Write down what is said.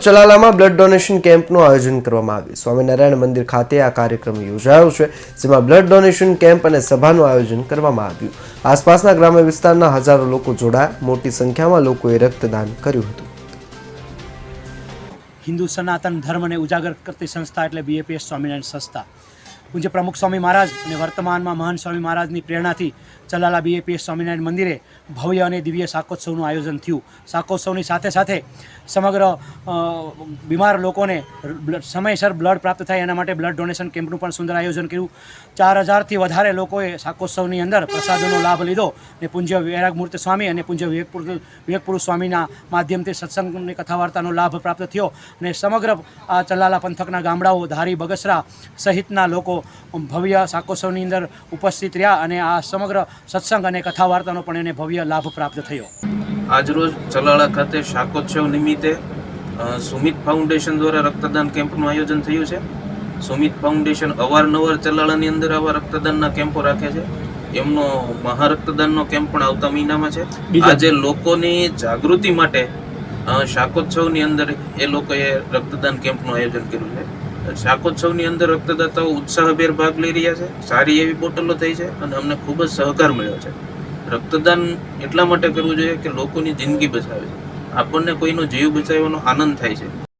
ચલાલામાં blood donation કેમ્પનું આયોજન કરવામાં આવ્યું. સ્વામિનારાયણ મંદિર ખાતે આ કાર્યક્રમ યોજાયો છે, જેમાં બ્લડ ડોનેશન કેમ્પ અને સભાનું આયોજન કરવામાં આવ્યું. આસપાસના ગ્રામ્ય વિસ્તારના હજારો લોકો જોડાયા. મોટી સંખ્યામાં લોકોએ રક્તદાન કર્યું હતું. હિન્દુ સનાતન ધર્મને ઉજાગર કરતી સંસ્થા એટલે બીએપીએસ સ્વામિનારાયણ સંસ્થા. પૂજ્ય પ્રમુખ સ્વામી મહારાજ અને વર્તમાનમાં મહાન સ્વામી મહારાજની પ્રેરણાથી ચલાલા બીએપીએસ સ્વામિનારાયણ મંદિરે ભવ્ય અને દિવ્ય શાકોત્સવનું આયોજન થયું. શાકોત્સવની સાથે સાથે સમગ્ર બીમાર લોકોને સમયસર બ્લડ પ્રાપ્ત થાય એના માટે બ્લડ ડોનેશન કેમ્પનું પણ સુંદર આયોજન કર્યું. ચાર હજારથી વધારે લોકોએ શાકોત્સવની અંદર પ્રસાદોનો લાભ લીધો અને પૂજ્ય વૈરાગમૂર્તિ સ્વામી અને પૂજ્ય વિવેકપુર, વિવેકપુરુષ સ્વામીના માધ્યમથી સત્સંગની કથા વાર્તાનો લાભ પ્રાપ્ત થયો અને સમગ્ર આ ચલાલા પંથકના ગામડાઓ ધારી બગસરા સહિતના લોકો ભવ્ય શાકોત્સવની અંદર ઉપસ્થિત રહ્યા અને આ સમગ્ર સત્સંગ અને કથા વાર્તાનો પણ એને ભવ્ય લાભ પ્રાપ્ત થયો. આજરોજ ચલાળા ખાતે શાકોત્સવ નિમિત્તે સુમિત ફાઉન્ડેશન દ્વારા રક્તદાન કેમ્પનું આયોજન થયું છે. સુમિત ફાઉન્ડેશન અવારનવાર ચલાળાની અંદર આવા રક્તદાનના કેમ્પો રાખે છે. એમનો મહારક્તદાનનો કેમ્પ પણ આવતા મહિનામાં છે. આજે લોકોની જાગૃતિ માટે શાકોત્સવની અંદર એ લોકોએ રક્તદાન કેમ્પનું આયોજન કર્યું છે. શાકોત્સવની અંદર રક્તદાતાઓ ઉત્સાહભેર ભાગ લઈ રહ્યા છે. સારી એવી બોટલો થઈ છે અને અમને ખૂબ જ સહકાર મળ્યો છે. રક્તદાન એટલા માટે કરવું જોઈએ કે લોકોની જિંદગી બચાવે. છે આપણને કોઈનો જીવ બચાવવાનો આનંદ થાય છે.